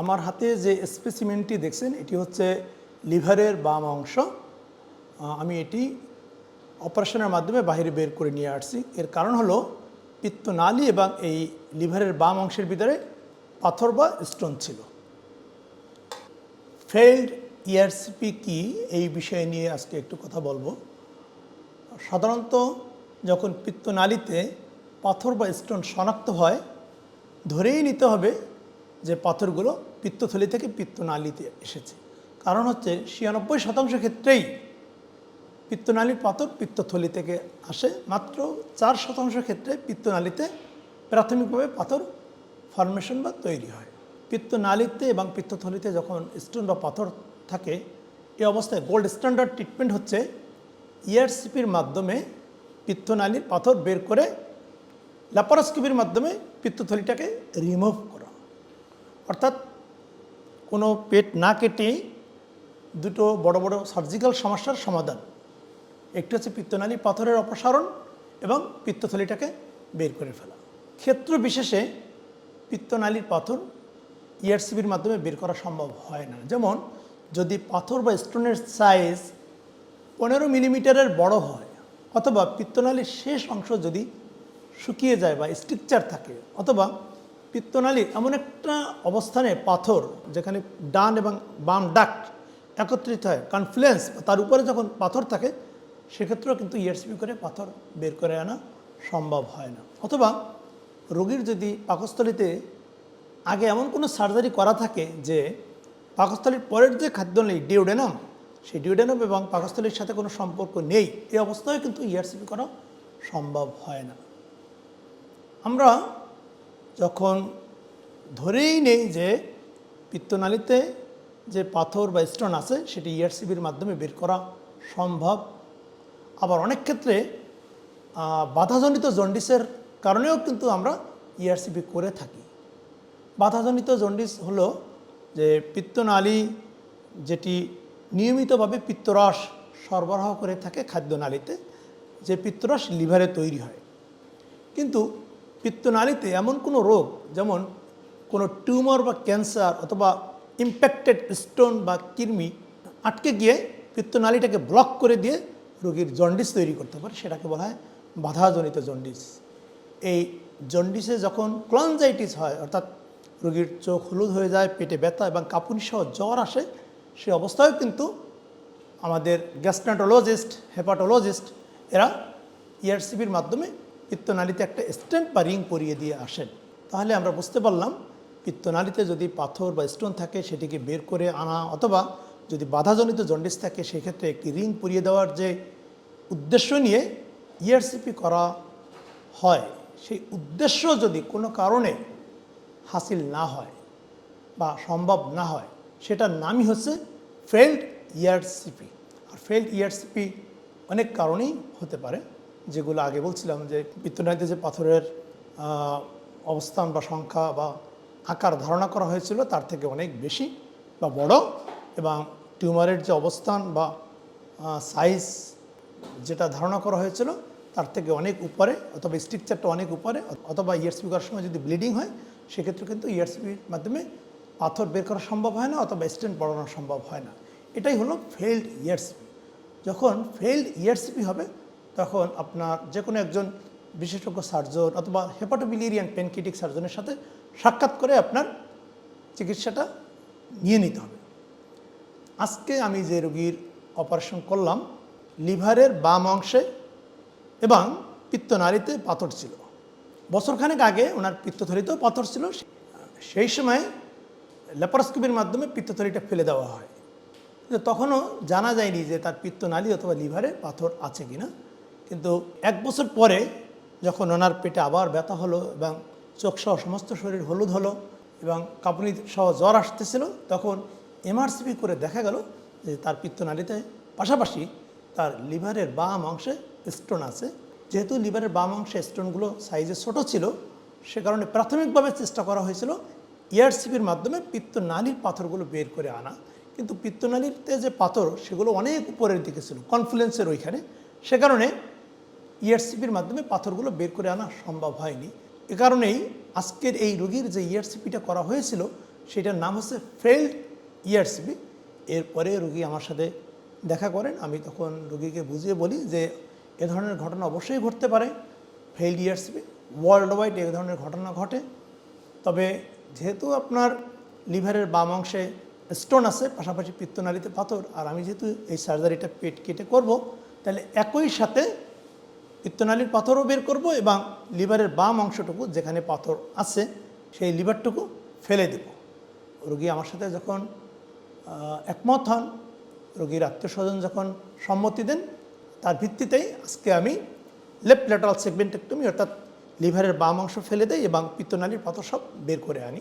আমার হাতে যে স্পেসিমেনটি দেখছেন, এটি হচ্ছে লিভারের বাম অংশ। আমি এটি অপারেশনের মাধ্যমে বাইরে বের করে নিয়ে আসছি। এর কারণ হলো পিত্তনালী এবং এই লিভারের বাম অংশের ভিতরে পাথর বা স্টোন ছিল। ফেল্ড ইআরসিপি কি? এই বিষয় নিয়ে আজকে একটু কথা বলব। সাধারণত যখন পিত্তনালীতে পাথর বা স্টোন শনাক্ত হয়, ধরেই নিতে হবে যে পাথরগুলো পিত্তথলি থেকে পিত্তনালীতে এসেছে। কারণ হচ্ছে ছিয়ানব্বই শতাংশ ক্ষেত্রেই পিত্তনালীর পাথর পিত্তথলি থেকে আসে। মাত্র চার শতাংশ ক্ষেত্রে পিত্তনালীতে প্রাথমিকভাবে পাথর ফরমেশন বা তৈরি হয়। পিত্তনালীতে এবং পিত্তথলিতে যখন স্টোন বা পাথর থাকে, এ অবস্থায় গোল্ড স্ট্যান্ডার্ড ট্রিটমেন্ট হচ্ছে ইআরসিপির মাধ্যমে পিত্তনালীর পাথর বের করে ল্যাপারোস্কোপির মাধ্যমে পিত্তথলিটাকে রিমুভ অর্থাৎ কোনো পেট না কেটে দুটো বড় বড় সার্জিক্যাল সমস্যার সমাধান। একটি হচ্ছে পিত্তনালী পাথরের অপসারণ এবং পিত্তথলিটাকে বের করে ফেলা। ক্ষেত্র বিশেষে পিত্তনালীর পাথর ইআরসিবির মাধ্যমে বের করা সম্ভব হয় না। যেমন, যদি পাথর বা স্টোনের সাইজ পনেরো মিলিমিটারের বড় হয়, অথবা পিত্তনালীর শেষ অংশ যদি শুকিয়ে যায় বা স্ট্রিকচার থাকে, অথবা পিত্তনালীর এমন একটা অবস্থানে পাথর যেখানে ডান এবং বাম ডাক্ট একত্রিত হয় কনফ্লুয়েন্স তার উপরে যখন পাথর থাকে, সেক্ষেত্রেও কিন্তু ইআরসিপি করে পাথর বের করে আনা সম্ভব হয় না। অথবা রোগীর যদি পাকস্থলিতে আগে এমন কোনো সার্জারি করা থাকে যে পাকস্থলীর পরের যে খাদ্য নেই ডিওডেনাম সেই ডিওডেনাম এবং পাকস্থলীর সাথে কোনো সম্পর্ক নেই, এই অবস্থায় কিন্তু ইআরসিপি করা সম্ভব হয় না। আমরা যখন ধরেই নেই যে পিত্তনালীতে যে পাথর বা স্টোন আছে, সেটি ইআরসিবির মাধ্যমে বের করা সম্ভব। আবার অনেক ক্ষেত্রে বাধাজনিত জন্ডিসের কারণেও কিন্তু আমরা ইআরসিপি করে থাকি। বাধাজনিত জন্ডিস হলো যে পিত্তনালী যেটি নিয়মিতভাবে পিত্তরস সরবরাহ করে থাকে খাদ্যনালীতে, যে পিত্তরস লিভারে তৈরি হয়। কিন্তু পিত্তনালীতে এমন কোনো রোগ, যেমন কোনো টিউমার বা ক্যান্সার অথবা ইম্প্যাক্টেড স্টোন বা কৃমি, আটকে গিয়ে পিত্তনালীটাকে ব্লক করে দিয়ে রোগীর জন্ডিস তৈরি করতে পারে, সেটাকে বলা হয় বাধাজনিত জন্ডিস। এই জন্ডিসে যখন ক্লনজাইটিস হয়, অর্থাৎ রোগীর চোখ হলুদ হয়ে যায়, পেটে ব্যথা এবং কাঁপুনি সহ জ্বর আসে, সে অবস্থায়ও কিন্তু আমাদের গ্যাস্ট্রান্টোলজিস্ট, হেপাটোলজিস্ট, এরা ইআরসিবির মাধ্যমে পিত্তনালীতে একটা স্টেন্ট বা রিং পরিয়ে দিয়ে আসেন, তাহলে আমরা বুঝতে পারলাম পিত্তনালীতে যদি পাথর বা স্টোন থাকে সেটিকে বের করে আনা, অথবা যদি বাধাজনিত জন্ডিস থাকে সেক্ষেত্রে একটি রিং পরিয়ে দেওয়ার যে উদ্দেশ্য নিয়ে ইআরসিপি করা হয়, সেই উদ্দেশ্য যদি কোনো কারণে হাসিল না হয় বা সম্ভব না হয়, সেটার নামই হচ্ছে ফেল্ড ইয়ারসিপি আর ফেল্ড ইয়ারসিপি অনেক কারণেই হতে পারে। যেগুলো আগে বলছিলাম যে পিত্তনালীতে যে পাথরের অবস্থান বা সংখ্যা বা আকার ধারণা করা হয়েছিল, তার থেকে অনেক বেশি বা বড় এবং টিউমারের যে অবস্থান বা সাইজ যেটা ধারণা করা হয়েছিল, তার থেকে অনেক উপরে অথবা স্ট্রিকচারটা অনেক উপরে অথবা ইয়ারসিপি করার সময় যদি ব্লিডিং হয়, সেক্ষেত্রে কিন্তু ইয়ারসিপির মাধ্যমে পাথর বের করা সম্ভব হয় না অথবা স্টেন্ট বাড়ানো সম্ভব হয় না। এটাই হলো ফেল্ড ইয়ারসিপি যখন ফেল্ড ইয়ারসিপি হবে তখন আপনার যে কোনো একজন বিশেষজ্ঞ সার্জন অথবা হেপাটোবিলিরিয়ান পেনকিটিক সার্জনের সাথে সাক্ষাৎ করে আপনার চিকিৎসাটা নিয়ে নিতে হবে। আজকে আমি যে রোগীর অপারেশন করলাম, লিভারের বাম অংশে এবং পিত্তনালীতে পাথর ছিল। বছরখানেক আগে ওনার পিত্তথলিতেও পাথর ছিল, সেই সময় ল্যাপারোস্কোপির মাধ্যমে পিত্তথলিটা ফেলে দেওয়া হয়। তখনও জানা যায়নি যে তার পিত্তনালী অথবা লিভারে পাথর আছে কিনা। কিন্তু এক বছর পরে যখন ওনার পেটে আবার ব্যথা হলো এবং চোখ সহ সমস্ত শরীর হলুদ হলো এবং কাঁপুনি সহ জ্বর আসতেছিল, তখন এমআরসিপি করে দেখা গেল যে তার পিত্তনালীতে পাশাপাশি তার লিভারের বাম অংশে স্টোন আছে। যেহেতু লিভারের বাম অংশে স্টোনগুলো সাইজে ছোট ছিল, সে কারণে প্রাথমিকভাবে চেষ্টা করা হয়েছিল ইয়ারসিপির মাধ্যমে পিত্তনালীর পাথরগুলো বের করে আনা। কিন্তু পিত্তনালীতে যে পাথর, সেগুলো অনেক উপরের দিকে ছিল কনফ্লুয়েন্সের ওইখানে। সে কারণে ইআরসিপির মাধ্যমে পাথরগুলো বের করে আনা সম্ভব হয়নি। এ কারণেই আজকের এই রোগীর যে ইআরসিপিটা করা হয়েছিল, সেটার নাম হচ্ছে ফেল্ড ইয়ারসিপি এরপরে রুগী আমার সাথে দেখা করেন, আমি তখন রুগীকে বুঝিয়ে বলি যে এ ধরনের ঘটনা অবশ্যই ঘটতে পারে ফেল্ড ইয়ারসিপি ওয়ার্ল্ড ওয়াইড এ ধরনের ঘটনা ঘটে। তবে যেহেতু আপনার লিভারের বাম অংশে স্টোন আছে, পাশাপাশি পিত্তনালীতে পাথর, আর আমি যেহেতু এই সার্জারিটা পেট কেটে করব, তাহলে একই সাথে পিত্তনালীর পাথরও বের করব এবং লিভারের বাম অংশটুকু যেখানে পাথর আছে, সেই লিভারটুকু ফেলে দেব। রোগী আমার সাথে যখন একমত হন, রোগীর আত্মীয় স্বজন যখন সম্মতি দেন, তার ভিত্তিতেই আজকে আমি লেফট ল্যাটারাল সেগমেন্টেক্টমি, অর্থাৎ লিভারের বাম অংশ ফেলে দেই এবং পিত্তনালীর পাথর সব বের করে আনি।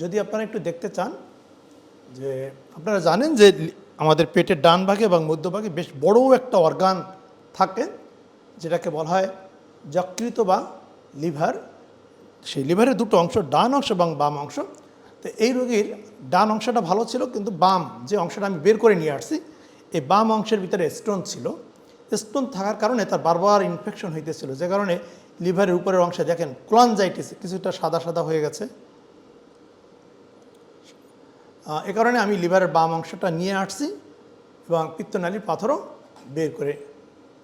যদি আপনারা একটু দেখতে চান যে, আপনারা জানেন যে, আমাদের পেটের ডান ভাগে এবং মধ্যভাগে বেশ বড় একটা অর্গান থাকে যেটাকে বলা হয় যকৃত বা লিভার। সেই লিভারের দুটো অংশ, ডান অংশ এবং বাম অংশ। তো এই রোগীর ডান অংশটা ভালো ছিল, কিন্তু বাম যে অংশটা আমি বের করে নিয়ে আসছি, এই বাম অংশের ভিতরে স্টোন ছিল। স্টোন থাকার কারণে তার বারবার ইনফেকশন হইতেছিল। যে কারণে লিভারের উপরের অংশে দেখেন ক্লনজাইটিস কিছুটা সাদা সাদা হয়ে গেছে। এ কারণে আমি লিভারের বাম অংশটা নিয়ে আসছি এবং পিত্তনালীর পাথরও বের করে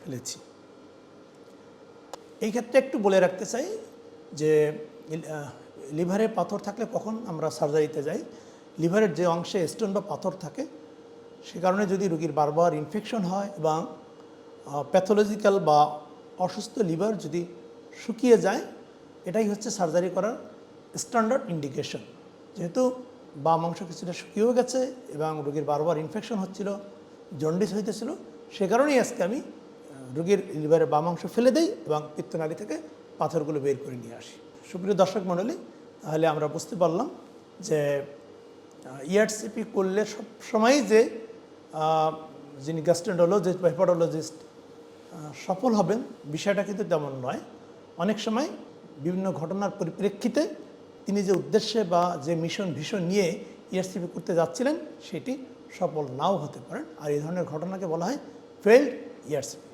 ফেলেছি। এই ক্ষেত্রে একটু বলে রাখতে চাই যে লিভারে পাথর থাকলে কখন আমরা সার্জারিতে যাই? লিভারের যে অংশে স্টোন বা পাথর থাকে, সে কারণে যদি রোগীর বারবার ইনফেকশন হয় এবং প্যাথোলজিক্যাল বা অসুস্থ লিভার যদি শুকিয়ে যায়, এটাই হচ্ছে সার্জারি করার স্ট্যান্ডার্ড ইন্ডিকেশন যেহেতু বাম অংশ কিছুটা শুকিয়েও গেছে এবং রোগীর বারবার ইনফেকশন হচ্ছিল জন্ডিস হইতেছিল, সে কারণেই আজকে আমি রোগীর লিভারের বাম অংশ ফেলে দেই এবং পিত্তনালী থেকে পাথরগুলো বের করে নিয়ে আসি। সুপ্রিয় দর্শক মণ্ডলী, তাহলে আমরা বুঝতে পারলাম যে ইআরসিপি করলে সব সময়ই যে যিনি গ্যাস্ট্রেন্ডোলজিস্ট বা হেপাটোলজিস্ট সফল হবেন, বিষয়টা কিন্তু তেমন নয়। অনেক সময় বিভিন্ন ঘটনার পরিপ্রেক্ষিতে তিনি যে উদ্দেশ্যে বা যে মিশন ভীষণ নিয়ে ইআরসিপি করতে যাচ্ছিলেন, সেটি সফল নাও হতে পারেন। আর এই ধরনের ঘটনাকে বলা হয় ফেল্ড ইআরসিপি